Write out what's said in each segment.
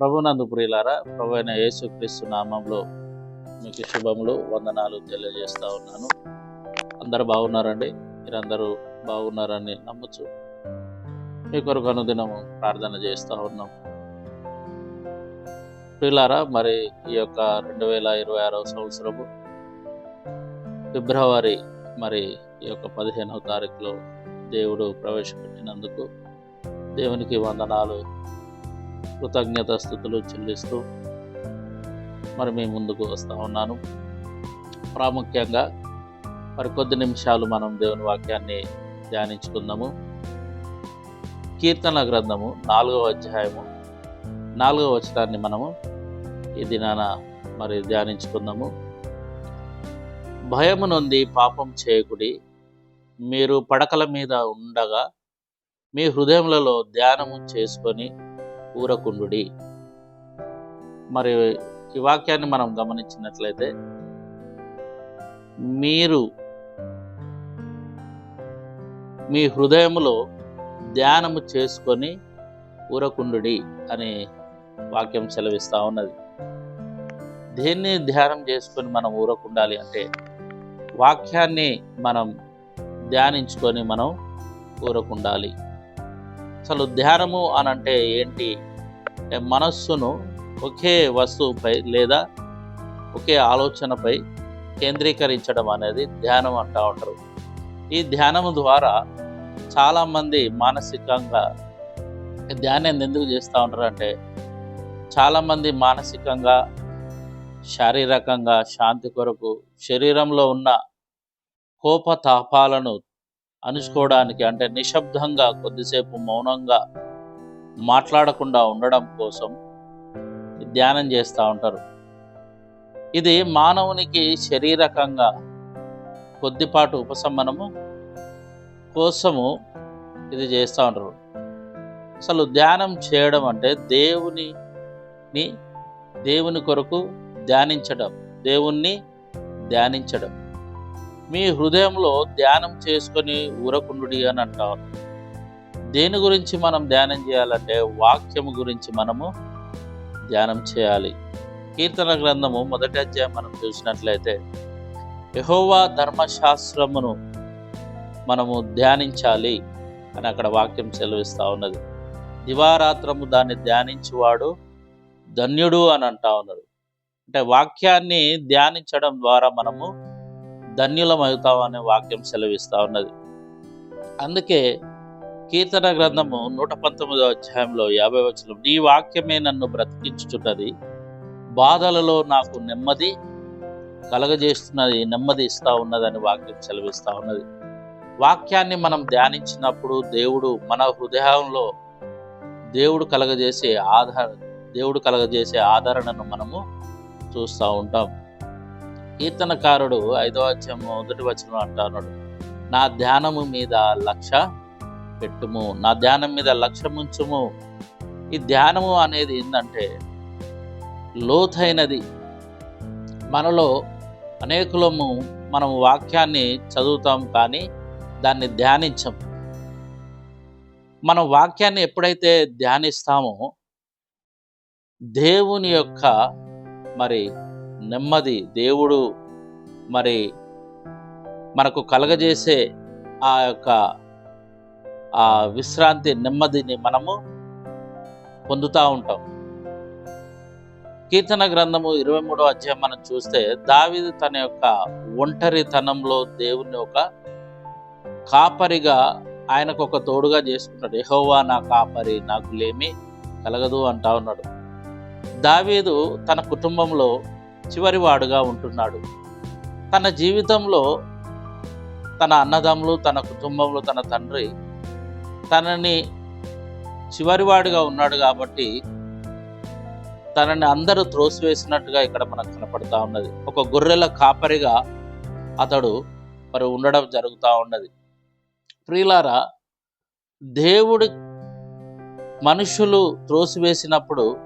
ప్రభునందు ప్రియులారా ప్రభు అయిన యేసుక్రీస్తు నామంలో మీకు శుభములు వందనాలు తెలియజేస్తూ ఉన్నాను. అందరు బాగున్నారండి? మీరందరూ బాగున్నారని నమ్మచ్చు మీ కొరకు అనుదినము ప్రార్థన చేస్తూ ఉన్నాం. ప్రియులారా మరి ఈ యొక్క రెండు వేల ఇరవై ఆరవ సంవత్సరము ఫిబ్రవరి మరి ఈ యొక్క పదిహేనవ తారీఖులో దేవుడు ప్రవేశపెట్టినందుకు దేవునికి వందనాలు కృతజ్ఞత స్థుతులు చెల్లిస్తూ మరి మీ ముందుకు వస్తూ ఉన్నాను. ప్రాముఖ్యంగా మరి కొద్ది నిమిషాలు మనం దేవుని వాక్యాన్ని ధ్యానించుకుందాము. కీర్తన గ్రంథము నాలుగవ అధ్యాయము నాలుగవ వచనాన్ని మనము ఈ దినాన మరి ధ్యానించుకుందాము. భయము నొంది పాపం చేయకుడి మీరు పడకల మీద ఉండగా మీ హృదయములలో ధ్యానము చేసుకొని పూరకుండుడి మరి ఈ వాక్యాన్ని మనం గమనించినట్లయితే మీరు మీ హృదయములో ధ్యానము చేసుకొని ఊరకుండుడి అనే వాక్యం సెలవిస్తూ ఉన్నది. దేన్ని ధ్యానం చేసుకొని మనం ఊరకుండాలి అంటే వాక్యాన్ని మనం ధ్యానించుకొని మనం ఊరకుండాలి. అసలు ధ్యానము అని అంటే ఏంటి? అంటే మనస్సును ఒకే వస్తువుపై లేదా ఒకే ఆలోచనపై కేంద్రీకరించడం అనేది ధ్యానం అంటూ ఉంటారు. ఈ ధ్యానము ద్వారా చాలామంది మానసికంగా ధ్యానం ఎందుకు చేస్తూ ఉంటారు అంటే చాలామంది మానసికంగా శారీరకంగా శాంతి కొరకు శరీరంలో ఉన్న కోపతాపాలను అణుచుకోవడానికి అంటే నిశ్శబ్దంగా కొద్దిసేపు మౌనంగా మాట్లాడకుండా ఉండడం కోసం ధ్యానం చేస్తూ ఉంటారు. ఇది మానవునికి శరీరకంగా కొద్దిపాటు ఉపశమనము కోసము ఇది చేస్తూ ఉంటారు. అసలు ధ్యానం చేయడం అంటే దేవునిని దేవుని కొరకు ధ్యానించడం దేవుణ్ణి ధ్యానించడం. మీ హృదయంలో ధ్యానం చేసుకొని ఊరకుండుడి అని అంటారు. దేని గురించి మనం ధ్యానం చేయాలంటే వాక్యము గురించి మనము ధ్యానం చేయాలి. కీర్తన గ్రంథము మొదటి అధ్యాయం మనం చూసినట్లయితే యహోవా ధర్మశాస్త్రమును మనము ధ్యానించాలి అని అక్కడ వాక్యం సెలవిస్తూ ఉన్నది. దివారాత్రము దాన్ని ధ్యానించువాడు ధన్యుడు అని అంటా ఉన్నాడు అంటే వాక్యాన్ని ధ్యానించడం ద్వారా మనము ధన్యులం అవుతాం అనే వాక్యం సెలవిస్తూ ఉన్నది. అందుకే కీర్తన గ్రంథము నూట పంతొమ్మిదో అధ్యాయంలో యాభై వచనం. నీ వాక్యమే నన్ను బ్రతికించుచున్నది. బాధలలో నాకు నెమ్మది కలగజేస్తున్నది నెమ్మది ఇస్తా ఉన్నదని వాక్యం చెలవిస్తూ ఉన్నది. వాక్యాన్ని మనం ధ్యానించినప్పుడు దేవుడు మన హృదయంలో దేవుడు కలగజేసే ఆధార దేవుడు కలగజేసే ఆదరణను మనము చూస్తూ ఉంటాం. కీర్తనకారుడు ఐదవ అధ్యాయం మొదటి వచనం అంటున్నాడు నా ధ్యానము మీద లక్ష్య పెట్టుము నా ధ్యానం మీద లక్ష్యముంచుము. ఈ ధ్యానము అనేది ఏంటంటే లోతైనది. మనలో అనేకులము మనం వాక్యాన్ని చదువుతాం కానీ దాన్ని ధ్యానించం. మనం వాక్యాన్ని ఎప్పుడైతే ధ్యానిస్తామో దేవుని యొక్క మరి నెమ్మది దేవుడు మరి మనకు కలగజేసే ఆ యొక్క ఆ విశ్రాంతి నెమ్మదిని మనము పొందుతూ ఉంటాం. కీర్తన గ్రంథము ఇరవై మూడో అధ్యాయం మనం చూస్తే దావిది తన యొక్క ఒంటరితనంలో దేవుని ఒక కాపరిగా ఆయనకు ఒక తోడుగా చేసుకున్నాడు ఎహోవా నా కాపరి నాకు లేమి కలగదు అంటా ఉన్నాడు. దావీదు తన కుటుంబంలో చివరి వాడుగా ఉంటున్నాడు. తన జీవితంలో తన అన్నదమ్ములు తన కుటుంబంలో తన తండ్రి తనని చివరివాడిగా ఉన్నాడు కాబట్టి తనని అందరూ త్రోసివేసినట్టుగా ఇక్కడ మనకు కనపడతా ఉన్నది. ఒక గొర్రెల కాపరిగా అతడు మరి ఉండడం జరుగుతూ ఉన్నది. ప్రియులారా దేవుడి మనుషులు త్రోసివేసినప్పుడు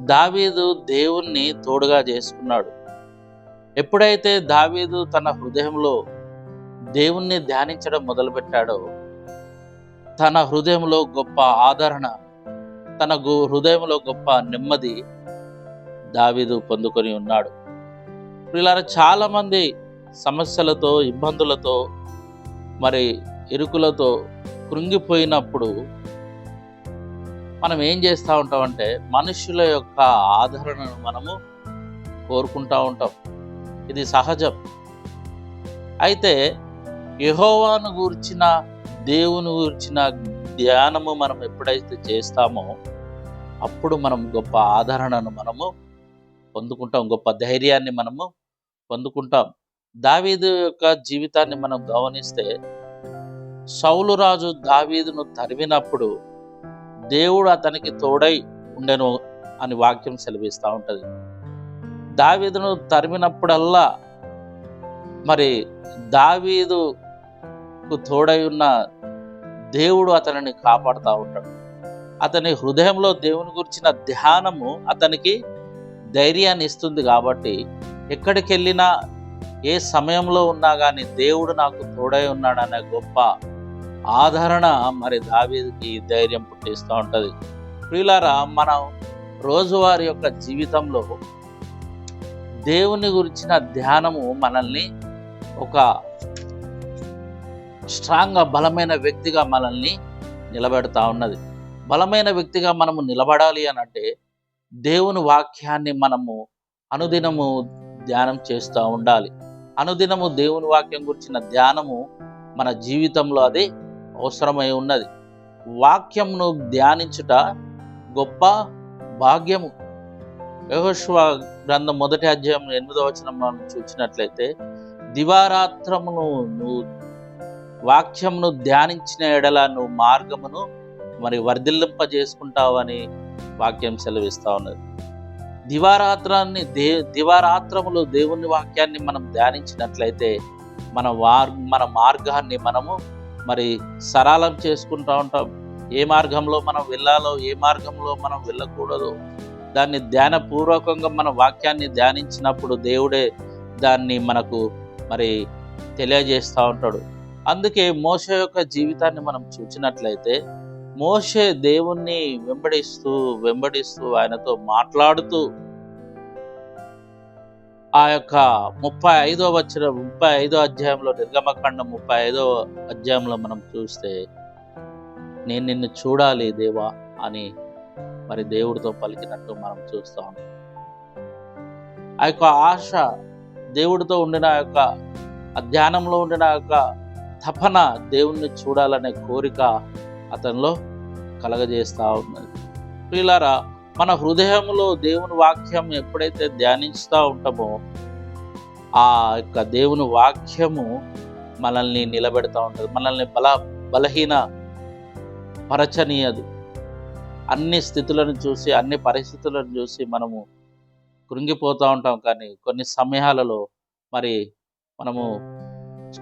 దావీదు దేవుణ్ణి తోడుగా చేసుకున్నాడు. ఎప్పుడైతే దావీదు తన హృదయంలో దేవుణ్ణి ధ్యానించడం మొదలుపెట్టాడో తన హృదయంలో గొప్ప ఆదరణ తన హృదయంలో గొప్ప నెమ్మది దావీదు పొందుకొని ఉన్నాడు. ఇలా చాలామంది సమస్యలతో ఇబ్బందులతో మరి ఇరుకులతో కృంగిపోయినప్పుడు మనం ఏం చేస్తూ ఉంటామంటే మనుషుల యొక్క ఆదరణను మనము కోరుకుంటూ ఉంటాం. ఇది సహజం. అయితే యహోవాను గూర్చిన దేవుని గురించిన ధ్యానము మనం ఎప్పుడైతే చేస్తామో అప్పుడు మనం గొప్ప ఆదరణను మనము పొందుకుంటాం గొప్ప ధైర్యాన్ని మనము పొందుకుంటాం. దావీదు యొక్క జీవితాన్ని మనం గమనిస్తే సౌలురాజు దావీదును తరిమినప్పుడు దేవుడు అతనికి తోడై ఉండెను అని వాక్యం సెలవిస్తూ ఉంటుంది. దావీదును తరిమినప్పుడల్లా మరి దావీదు దావీదుకు తోడై ఉన్న దేవుడు అతనిని కాపాడుతూ ఉంటాడు. అతని హృదయంలో దేవుని గురించిన ధ్యానము అతనికి ధైర్యాన్ని ఇస్తుంది కాబట్టి ఎక్కడికి వెళ్ళినా ఏ సమయంలో ఉన్నా కానీ దేవుడు నాకు తోడై ఉన్నాడనే గొప్ప ఆదరణ మరి దావీదుకి ధైర్యం పుట్టిస్తూ ఉంటుంది. ప్రియులారా మనం రోజువారి యొక్క జీవితంలో దేవుని గురించిన ధ్యానము మనల్ని ఒక స్ట్రాంగ్గా బలమైన వ్యక్తిగా మనల్ని నిలబెడతా ఉన్నది. బలమైన వ్యక్తిగా మనము నిలబడాలి అని అంటే దేవుని వాక్యాన్ని మనము అనుదినము ధ్యానం చేస్తూ ఉండాలి. అనుదినము దేవుని వాక్యం గురించిన ధ్యానము మన జీవితంలో అది అవసరమై ఉన్నది. వాక్యంను ధ్యానించుట గొప్ప భాగ్యము. యెహోషువ గ్రంథం మొదటి అధ్యాయం ఎనిమిదో వచనం మనం చూసినట్లయితే దివారాత్రమును నువ్వు వాక్యమును ధ్యానించిన ఎడల నువ్వు మార్గమును మరి వర్ధిల్లింప చేసుకుంటావని వాక్యం సెలవిస్తా ఉన్నది. దివారాత్రాన్ని దే దివారాత్రములు దేవుని వాక్యాన్ని మనం ధ్యానించినట్లయితే మన వార్ మన మార్గాన్ని మనము మరి సరళం చేసుకుంటూ ఉంటాం. ఏ మార్గంలో మనం వెళ్ళాలో ఏ మార్గంలో మనం వెళ్ళకూడదు దాన్ని ధ్యానపూర్వకంగా మన వాక్యాన్ని ధ్యానించినప్పుడు దేవుడే దాన్ని మనకు మరి తెలియజేస్తూ ఉంటాడు. అందుకే మోష యొక్క జీవితాన్ని మనం చూసినట్లయితే మోషే దేవుణ్ణి వెంబడిస్తూ వెంబడిస్తూ ఆయనతో మాట్లాడుతూ ఆ యొక్క ముప్పై ఐదో వచ్చిన ముప్పై ఐదో అధ్యాయంలో నిర్గమకాండ ముప్పై ఐదో అధ్యాయంలో మనం చూస్తే నేను నిన్ను చూడాలి దేవా అని మరి దేవుడితో పలికినట్టు మనం చూస్తాం ఆ యొక్క ఆశ దేవుడితో ఉండిన ఆ యొక్క ఆ ధ్యానంలో ఉండిన ఆ యొక్క తపన దేవుణ్ణి చూడాలనే కోరిక అతనిలో కలగజేస్తూ ఉన్నది. ప్రియులారా మన హృదయంలో దేవుని వాక్యం ఎప్పుడైతే ధ్యానిస్తూ ఉంటామో ఆ యొక్క దేవుని వాక్యము మనల్ని నిలబెడతా ఉంటుంది. మనల్ని బల బలహీన పరచనీయదు. అన్ని స్థితులను చూసి అన్ని పరిస్థితులను చూసి మనము కృంగిపోతూ ఉంటాం. కానీ కొన్ని సమయాలలో మరి మనము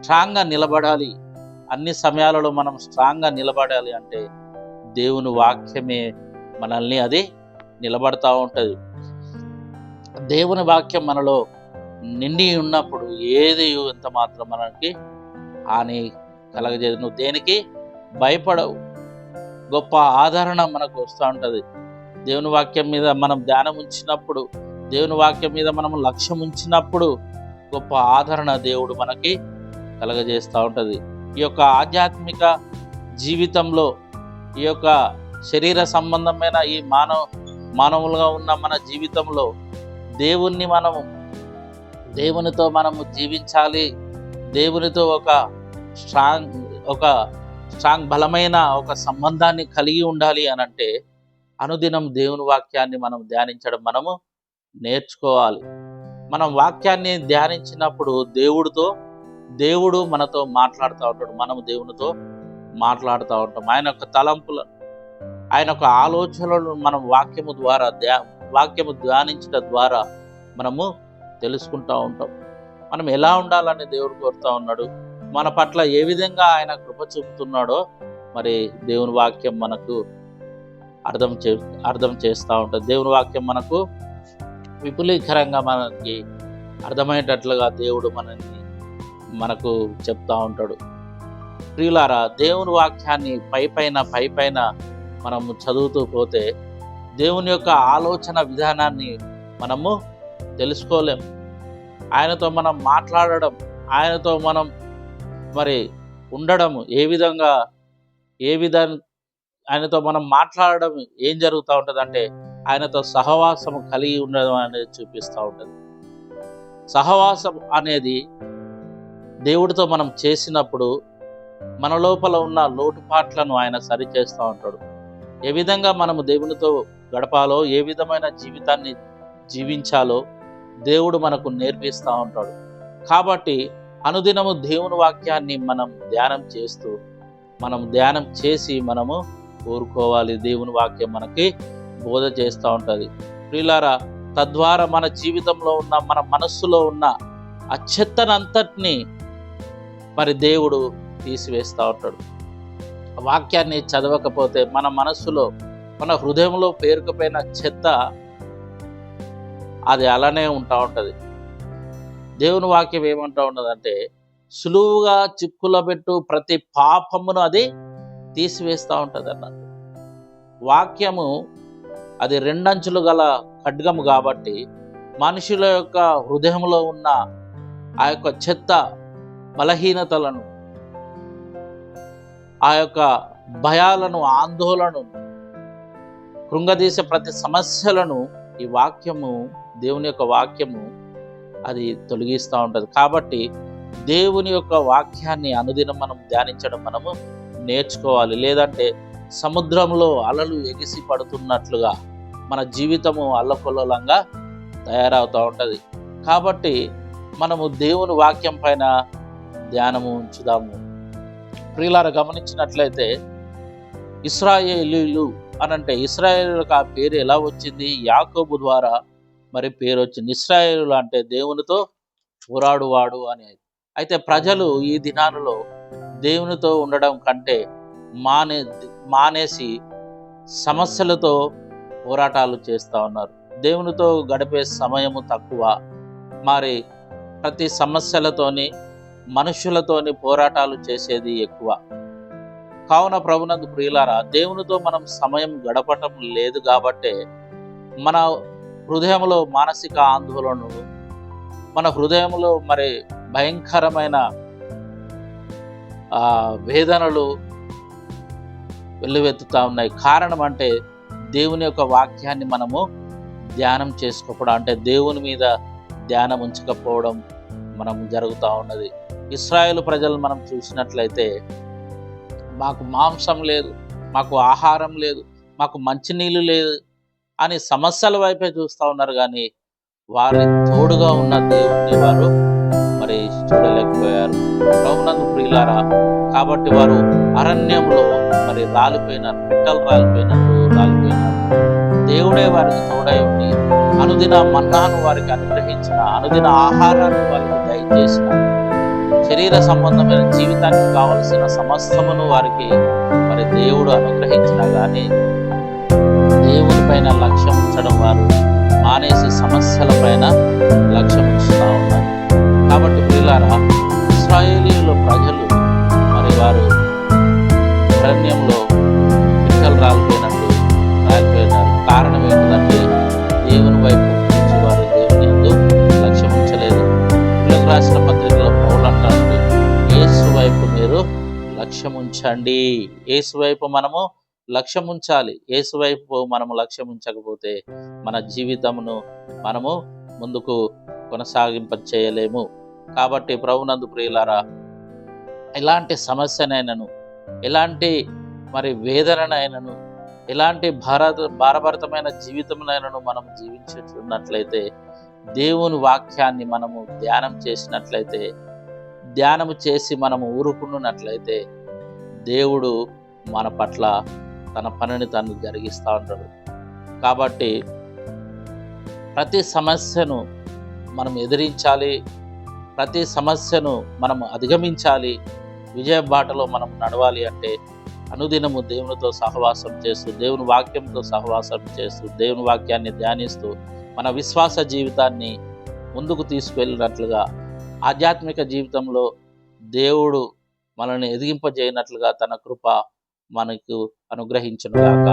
స్ట్రాంగ్గా నిలబడాలి. అన్ని సమయాలలో మనం స్ట్రాంగ్గా నిలబడాలి అంటే దేవుని వాక్యమే మనల్ని అది నిలబడతా ఉంటుంది. దేవుని వాక్యం మనలో నిండి ఉన్నప్పుడు ఏది ఎంత మాత్రం మనకి హాని కలగజేది నువ్వు దేనికి భయపడవు. గొప్ప ఆదరణ మనకు వస్తూ ఉంటుంది. దేవుని వాక్యం మీద మనం ధ్యానం ఉంచినప్పుడు దేవుని వాక్యం మీద మనం లక్ష్యం ఉంచినప్పుడు గొప్ప ఆదరణ దేవుడు మనకి కలగజేస్తూ ఉంటుంది. ఈ యొక్క ఆధ్యాత్మిక జీవితంలో ఈ యొక్క శరీర సంబంధమైన ఈ మానవ మానవులుగా ఉన్న మన జీవితంలో దేవుణ్ణి మనము దేవునితో మనము జీవించాలి. దేవునితో ఒక స్ట్రాంగ్ ఒక స్ట్రాంగ్ బలమైన ఒక సంబంధాన్ని కలిగి ఉండాలి అని అంటే అనుదినం దేవుని వాక్యాన్ని మనం ధ్యానించడం మనము నేర్చుకోవాలి. మనం వాక్యాన్ని ధ్యానించినప్పుడు దేవుడితో దేవుడు మనతో మాట్లాడుతూ ఉంటాడు. మనము దేవునితో మాట్లాడుతూ ఉంటాం. ఆయన యొక్క తలంపుల ఆయన యొక్క ఆలోచనలను మనం వాక్యము ద్వారా ధ్యా వాక్యము ధ్యానించడం ద్వారా మనము తెలుసుకుంటూ ఉంటాం. మనం ఎలా ఉండాలని దేవుడు కోరుతూ ఉన్నాడు? మన పట్ల ఏ విధంగా ఆయన కృప చూపుతున్నాడో మరి దేవుని వాక్యం మనకు అర్థం చే అర్థం చేస్తూ ఉంటుంది దేవుని వాక్యం మనకు విపులీకరంగా మనకి అర్థమయ్యేటట్లుగా దేవుడు మనల్ని మనకు చెప్తా ఉంటాడు. ప్రియులారా దేవుని వాక్యాన్ని పై పైన పై పైన మనము చదువుతూ పోతే దేవుని యొక్క ఆలోచన విధానాన్ని మనము తెలుసుకోలేం. ఆయనతో మనం మాట్లాడడం ఆయనతో మనం మరి ఉండడం ఏ విధంగా ఏ విధం ఆయనతో మనం మాట్లాడడం ఏం జరుగుతూ ఉంటుంది అంటే ఆయనతో సహవాసం కలిగి ఉండడం అనేది చూపిస్తూ ఉంటుంది. సహవాసం అనేది దేవుడితో మనం చేసినప్పుడు మన లోపల ఉన్న లోటుపాట్లను ఆయన సరిచేస్తూ ఉంటాడు. ఏ విధంగా మనము దేవునితో గడపాలో ఏ విధమైన జీవితాన్ని జీవించాలో దేవుడు మనకు నేర్పిస్తూ ఉంటాడు. కాబట్టి అనుదినము దేవుని వాక్యాన్ని మనం ధ్యానం చేస్తూ మనం ధ్యానం చేసి మనము కోరుకోవాలి. దేవుని వాక్యం మనకి బోధ చేస్తూ ఉంటుంది. ప్రియులారా తద్వారా మన జీవితంలో ఉన్న మన మనస్సులో ఉన్న ఆ చెత్తనంతటినీ మరి దేవుడు తీసివేస్తూ ఉంటాడు. వాక్యాన్ని చదవకపోతే మన మనస్సులో మన హృదయంలో పేరుకుపోయిన చెత్త అది అలానే ఉంటా ఉంటుంది. దేవుని వాక్యం ఏమంటా ఉన్నదంటే సులువుగా చిక్కుల పెట్టు ప్రతి పాపమును అది తీసివేస్తూ ఉంటుంది అన్నట్టు వాక్యము అది రెండంచులు గల ఖడ్గము కాబట్టి మనుషుల యొక్క హృదయంలో ఉన్న ఆ యొక్క చెత్త బలహీనతలను ఆ యొక్క భయాలను ఆందోళనను కృంగదీసే ప్రతి సమస్యలను ఈ వాక్యము దేవుని యొక్క వాక్యము అది తొలగిస్తూ ఉంటుంది. కాబట్టి దేవుని యొక్క వాక్యాన్ని అనుదినం మనం ధ్యానించడం మనము నేర్చుకోవాలి. లేదంటే సముద్రంలో అలలు ఎగిసి పడుతున్నట్లుగా మన జీవితము అల్లకొల్లలంగా తయారవుతూ ఉంటుంది. కాబట్టి మనము దేవుని వాక్యం పైన ధ్యానము ఉంచుదాము. ప్రియులారు గమనించినట్లయితే ఇస్రాయేలీలు అనంటే ఇస్రాయేలులకు ఆ పేరు ఎలా వచ్చింది? యాకోబు ద్వారా మరి పేరు వచ్చింది. ఇస్రాయేలు అంటే దేవునితో పోరాడువాడు అని. అయితే ప్రజలు ఈ దినాలలో దేవునితో ఉండడం కంటే మానే మానేసి సమస్యలతో పోరాటాలు చేస్తూ ఉన్నారు. దేవునితో గడిపే సమయము తక్కువ. మరి ప్రతి సమస్యలతోని మనుషులతోని పోరాటాలు చేసేది ఎక్కువ. కావున ప్రభునందు ప్రియులారా దేవునితో మనం సమయం గడపటం లేదు కాబట్టే మన హృదయంలో మానసిక ఆందోళనలు మన హృదయంలో మరి భయంకరమైన వేదనలు వెల్లువెత్తుతా ఉన్నాయి. కారణం అంటే దేవుని యొక్క వాక్యాన్ని మనము ధ్యానం చేసుకోకపోవడం అంటే దేవుని మీద ధ్యానం ఉంచకపోవడం మనం జరుగుతూ ఉన్నది. ఇస్రాయేల్ ప్రజలు మనం చూసినట్లయితే మాకు మాంసం లేదు మాకు ఆహారం లేదు మాకు మంచినీళ్ళు లేదు అని సమస్యల వైపే చూస్తూ ఉన్నారు కానీ వారి తోడుగా ఉన్న దేవుడిని వారు మరి చూడలేకపోయారు. ప్రభునందు ప్రియులారా కాబట్టి వారు అరణ్యంలో మరి రాలిపోయినారు పిట్టలు రాలిపోయినట్టు రాలిపోయినారు. దేవుడే వారికి తోడై ఉండి అనుదిన మన్నాను వారికి అనుగ్రహించిన అనుదిన ఆహారాన్ని వారికి దయచేసిన శరీర సంబంధమైన జీవితానికి కావలసిన సమస్తమును వారికి మరి దేవుడు అనుగ్రహించినా కానీ దేవుని పైన లక్ష్యం ఉంచడం వారు మానేసి సమస్యల పైన లక్ష్యం ఉంచుతూ ఉన్నారు. కాబట్టి పిల్లారా ఇస్రాయేలీల ప్రజలు మరి వారు అరణ్యంలో పిక్కలు రాలిపోయినట్టు రాలిపోయినారు. కారణం ఏంటి ఉంచండి ఏసువైపు వైపు మనము లక్ష్యం ఉంచాలి. ఏసువైపు వైపు మనము లక్ష్యం ఉంచకపోతే మన జీవితమును మనము ముందుకు కొనసాగింప చేయలేము కాబట్టి ప్రభునందు ప్రియులారా ఎలాంటి సమస్యనైనను ఎలాంటి మరి వేదననైనను ఎలాంటి భారత భారభరితమైన జీవితమునైనను మనం జీవించున్నట్లయితే దేవుని వాక్యాన్ని మనము ధ్యానం చేసినట్లయితే ధ్యానము చేసి మనము ఊరుకున్నట్లయితే దేవుడు మన పట్ల తన పనిని తను జరిగిస్తూ ఉంటాడు. కాబట్టి ప్రతి సమస్యను మనం ఎదిరించాలి ప్రతి సమస్యను మనం అధిగమించాలి విజయ బాటలో మనం నడవాలి అంటే అనుదినము దేవునితో సహవాసం చేస్తూ దేవుని వాక్యంతో సహవాసం చేస్తూ దేవుని వాక్యాన్ని ధ్యానిస్తూ మన విశ్వాస జీవితాన్ని ముందుకు తీసుకువెళ్ళినట్లుగా ఆధ్యాత్మిక జీవితంలో దేవుడు మనల్ని ఎదిగింపజేయనట్లుగా తన కృప మనకు అనుగ్రహించునుగాక.